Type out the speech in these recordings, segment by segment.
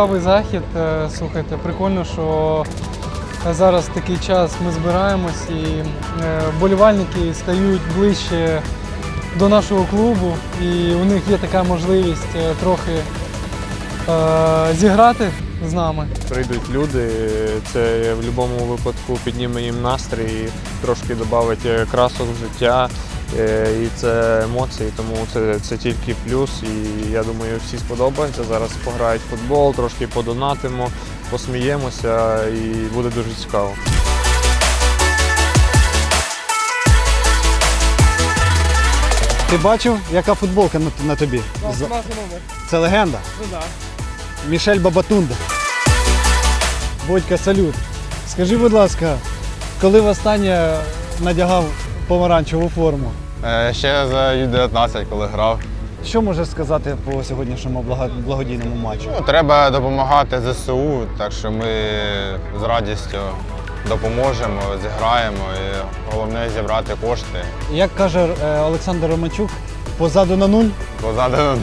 цікавий захід. Е, Слухайте, прикольно, що зараз такий час ми збираємось і е, вболівальники стають ближче до нашого клубу, і у них є така можливість е, трохи зіграти з нами. Прийдуть люди, це в будь-якому випадку підніме їм настрій, трошки додавить красок в життя. Е, І це емоції, тому це, це тільки плюс. І я думаю, всі сподобається. Зараз пограють в футбол, трошки подонатимо, посміємося і буде дуже цікаво. Ти бачив, яка футболка на, на тобі? З- Це легенда. Мішель Бабатунда. Бодька, салют. Скажи, будь ласка, коли востаннє надягав помаранчеву форму? Е, Ще за Ю-19, коли грав. Що можеш сказати по сьогоднішньому благо- благодійному матчу? Ну, треба допомагати ЗСУ, так що ми з радістю допоможемо, зіграємо. І головне зібрати кошти. Як каже е, Олександр Романчук, позаду на нуль. Бо задано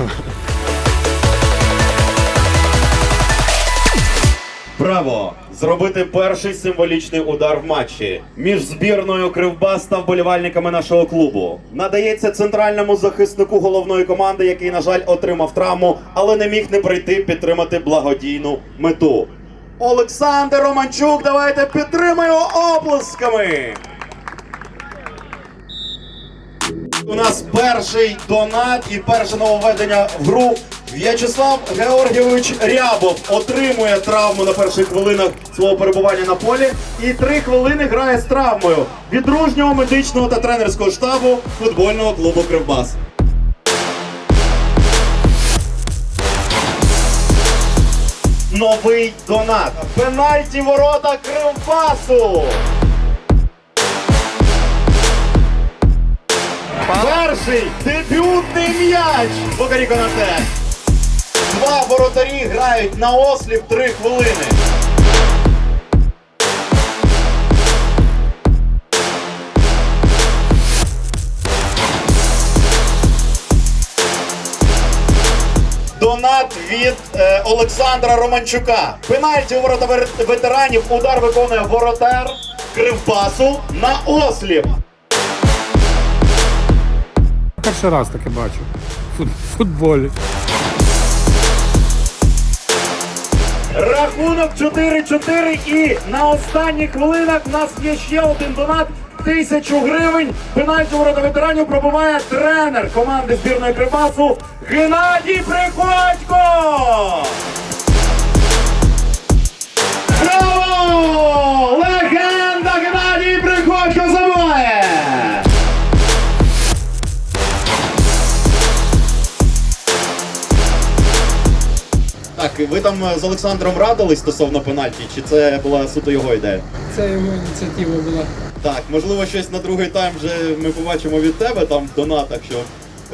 Право зробити перший символічний удар в матчі між збірною Кривбас та вболівальниками нашого клубу. Надається центральному захиснику головної команди, який, на жаль, отримав травму, але не міг не прийти підтримати благодійну мету. Олександр Романчук, давайте підтримаємо оплесками. У нас перший донат і перше нововведення в гру. В'ячеслав Георгійович Рябов отримує травму на перших хвилинах свого перебування на полі і три хвилини грає з травмою від дружнього медичного та тренерського штабу футбольного клубу Кривбас. Новий донат. Пенальті ворота Кривбасу. Перший дебютний м'яч Бокарі Конате. Два воротарі грають на осліп три хвилини. Донат від е, Олександра Романчука. Пенальті у ворота ветеранів. Удар виконує воротар Кривбасу на осліп. Перший раз таке бачу. В футболі. Рахунок 4-4 і на останніх хвилинах в нас є ще один донат. Тисячу гривень. Пенальті ворота ветеранів пробиває тренер команди збірної Кривбасу Геннадій Приходько! Ви там з Олександром радились стосовно пенальті, чи це була суто його ідея? Це його ініціатива була. Так, можливо, щось на другий тайм вже ми побачимо від тебе там в донатах, що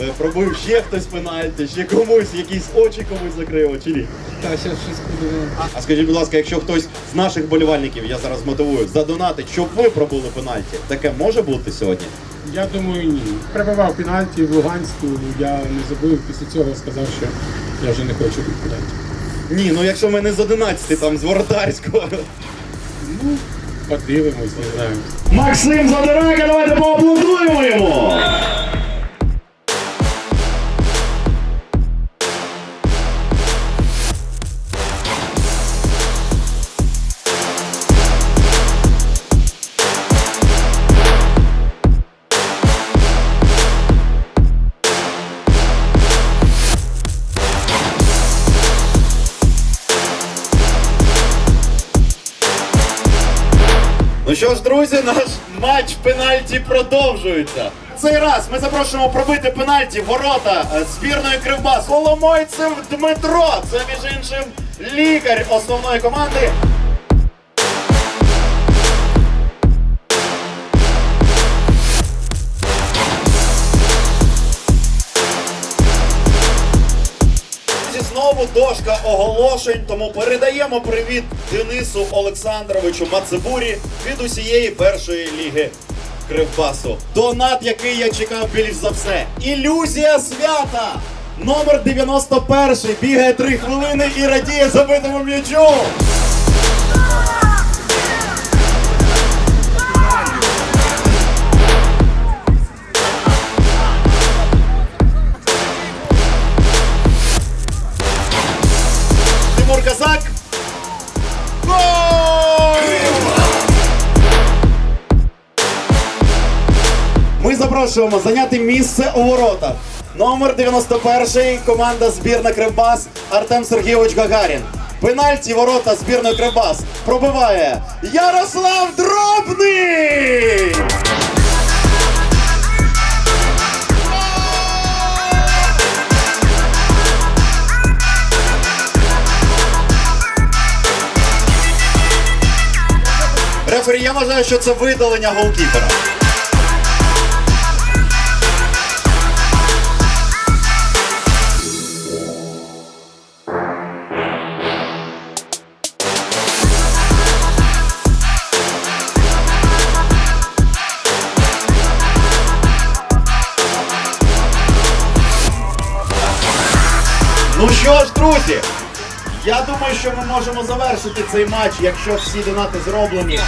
е, пробив ще хтось пенальті, ще комусь, якісь очі комусь закрило, чи ні? Та ще щось буде. А скажіть, будь ласка, якщо хтось з наших болівальників, я зараз мотивую, задонатить, щоб ви пробули пенальті, таке може бути сьогодні? Я думаю, ні. Прибивав пенальті в Луганську, я не забив. Після цього сказав, що я вже не хочу відповідати. Ні, ну якщо ми не з 11, там з Воротарського. Ну, подивимось, не знаю. Максим Задирака, давайте поаплодуємо йому! Що ж, друзі, наш матч пенальті продовжується. Цей раз ми запрошуємо пробити пенальті ворота е, збірної Кривбас. Соломойцев Дмитро. Це між іншим лікар основної команди. Знову дошка оголошень, тому передаємо привіт Денису Олександровичу Мацебурі від усієї першої ліги Кривбасу. Донат, який я чекав більш за все. Ілюзія свята! Номер 91 бігає 3 хвилини і радіє забитому м'ячу. Запрошуємо зайняти місце у воротах. Номер 91 команда збірна Кривбас Артем Сергійович Гагарін. Пенальті ворота збірної Кривбас пробиває Ярослав Дробний! Рефері, я вважаю, що це видалення голкіпера. Ну що ж, друзі, я думаю, що ми можемо завершити цей матч, якщо всі донати зроблені.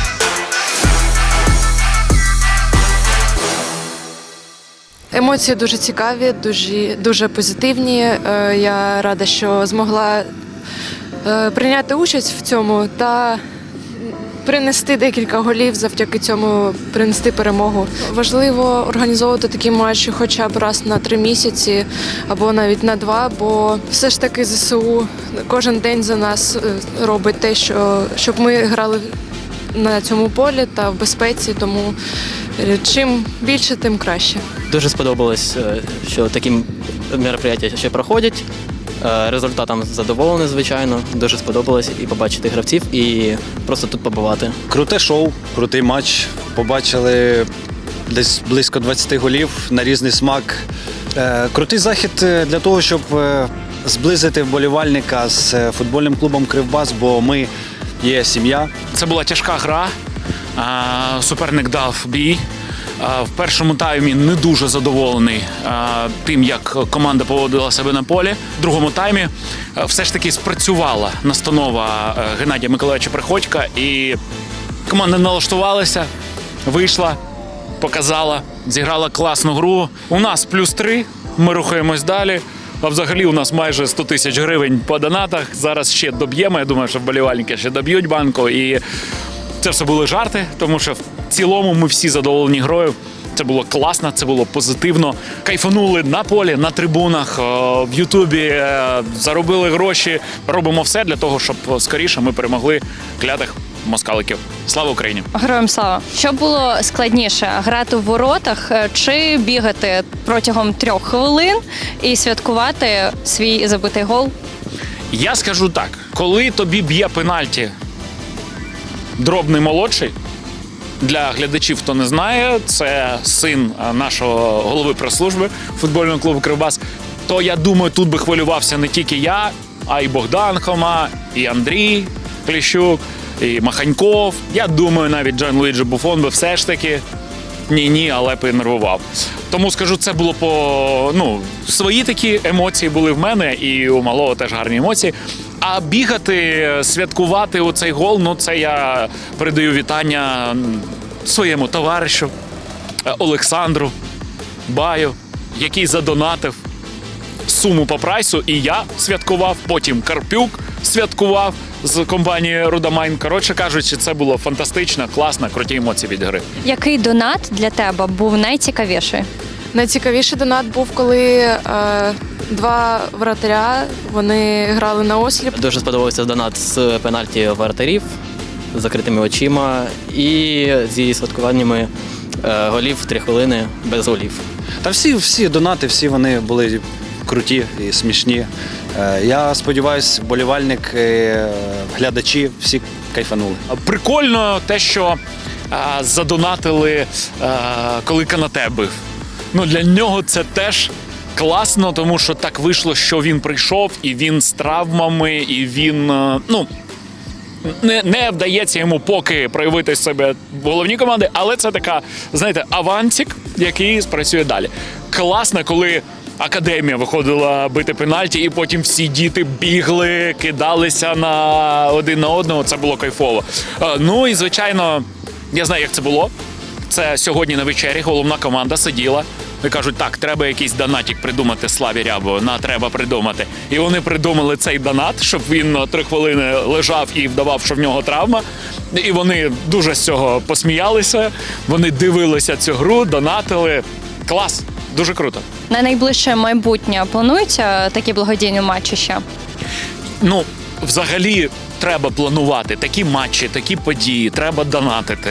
Емоції дуже цікаві, дуже, дуже позитивні. Е, Я рада, що змогла е, прийняти участь в цьому та принести декілька голів, завдяки цьому принести перемогу. Важливо організовувати такі матчі хоча б раз на три місяці або навіть на два, бо все ж таки ЗСУ кожен день за нас е, робить те, що щоб ми грали на цьому полі та в безпеці. Тому е, чим більше, тим краще. Дуже сподобалось, е, що такі мероприятия ще проходять. Е, Результатом задоволений, звичайно. Дуже сподобалось і побачити гравців, і просто тут побувати. Круте шоу, крутий матч. Побачили десь близько 20 голів на різний смак. Е, Крутий захід е, для того, щоб зблизити вболівальника з футбольним клубом Кривбас, бо ми є сім'я. Це була тяжка гра. А, Суперник дав бій. В першому таймі не дуже задоволений тим, як команда поводила себе на полі. В другому таймі все ж таки спрацювала настанова Геннадія Миколаївича Приходька, і команда налаштувалася, вийшла, показала, зіграла класну гру. У нас плюс три. Ми рухаємось далі. А взагалі у нас майже 100 тисяч гривень по донатах. Зараз ще доб'ємо. Я думаю, що вболівальники ще доб'ють банку. І це все були жарти, тому що в цілому ми всі задоволені грою. Це було класно, це було позитивно. Кайфанули на полі, на трибунах, е, в Ютубі, е, заробили гроші. Робимо все для того, щоб скоріше ми перемогли клятих москаликів. Слава Україні! Героям слава. Що було складніше грати в воротах е, чи бігати протягом трьох хвилин і святкувати свій забитий гол? Я скажу так: коли тобі б'є пенальті дробний молодший. Для глядачів, хто не знає, це син нашого голови прес-служби футбольного клубу Кривбас. То я думаю, тут би хвилювався не тільки я, а й Богдан Хома, і Андрій Кліщук, і Маханьков. Я думаю, навіть Джан Луїджі Буфон би все ж таки ні, ні, але б нервував. Тому скажу, це було по ну свої такі емоції були в мене, і у малого теж гарні емоції. А бігати, святкувати оцей гол, ну це я передаю вітання своєму товаришу е, Олександру Баю, який задонатив суму по прайсу, і я святкував. Потім Карпюк святкував з компанії Рудамайн. Коротше кажучи, це було фантастично, класно, круті емоції від гри. Який донат для тебе був найцікавіший? Найцікавіший донат був, коли е, два вратаря вони грали на осліп. Дуже сподобався донат з пенальті воротарів з закритими очима і зі святкуваннями е, голів три хвилини без голів. Та всі, всі донати, всі вони були круті і смішні. Е, Я сподіваюся, болівальники, глядачі всі кайфанули. Прикольно те, що задонатили, коли Канате бив. Ну, для нього це теж класно, тому що так вийшло, що він прийшов, і він з травмами, і він. ну. Не, не вдається йому поки проявити себе в головній команді, але це така, знаєте, авансик, який спрацює далі. Класно, коли академія виходила бити пенальті, і потім всі діти бігли, кидалися на один на одного. Це було кайфово. Е, Ну і звичайно, я знаю, як це було. Це сьогодні на вечері головна команда сиділа. І кажуть, так, треба якийсь донатик придумати Славі Рябову. На треба придумати. І вони придумали цей донат, щоб він на три хвилини лежав і вдавав, що в нього травма. І вони дуже з цього посміялися. Вони дивилися цю гру, донатили. Клас, дуже круто. На найближче майбутнє плануються такі благодійні матчі ще? Ну, взагалі. Треба планувати такі матчі, такі події. Треба донатити.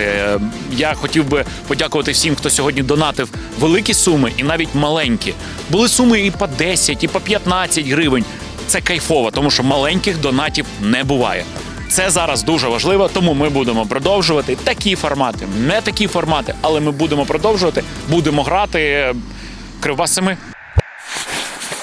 Я хотів би подякувати всім, хто сьогодні донатив великі суми і навіть маленькі. Були суми і по 10, і по 15 гривень. Це кайфово, тому що маленьких донатів не буває. Це зараз дуже важливо, тому ми будемо продовжувати такі формати, не такі формати, але ми будемо продовжувати, будемо грати. Кривбас семи.